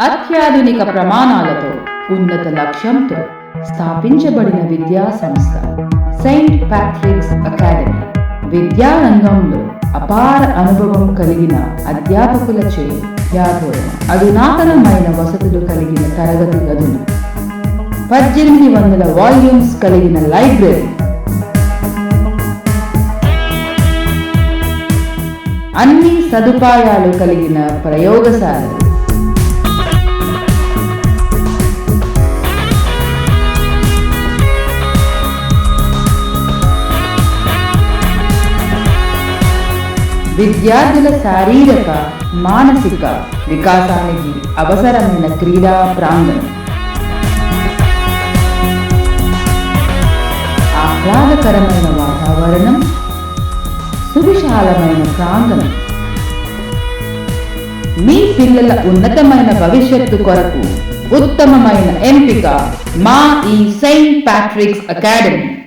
అత్యాధునిక ప్రమాణాలతో ఉన్నత లక్ష్యంతో స్థాపించబడిన విద్యా సంస్థ సెయింట్ ప్యాట్రిక్స్ అకాడమీ. విద్యా రంగంలో అపార అనుభవం కలిగిన అధ్యాపకులచే విద్యాబోధన అధునాతనమైన వసతులు కలిగిన తరగతి గదులు. పద్దెనిమిది వందల వాల్యూమ్స్ కలిగిన లైబ్రరీ. అన్ని సదుపాయాలు కలిగిన ప్రయోగశాలలు. విద్యార్థుల శారీరక మానసిక వికాసానికి అవసరమైన క్రీడా ప్రాంగణం. ఆహ్లాదకరమైన వాతావరణం సువిశాలమైన ప్రాంగణం. మీ పిల్లల ఉన్నతమైన భవిష్యత్తు కొరకు ఉత్తమమైన ఎంపిక మా ఈ సెయింట్ ప్యాట్రిక్స్ అకాడమీ.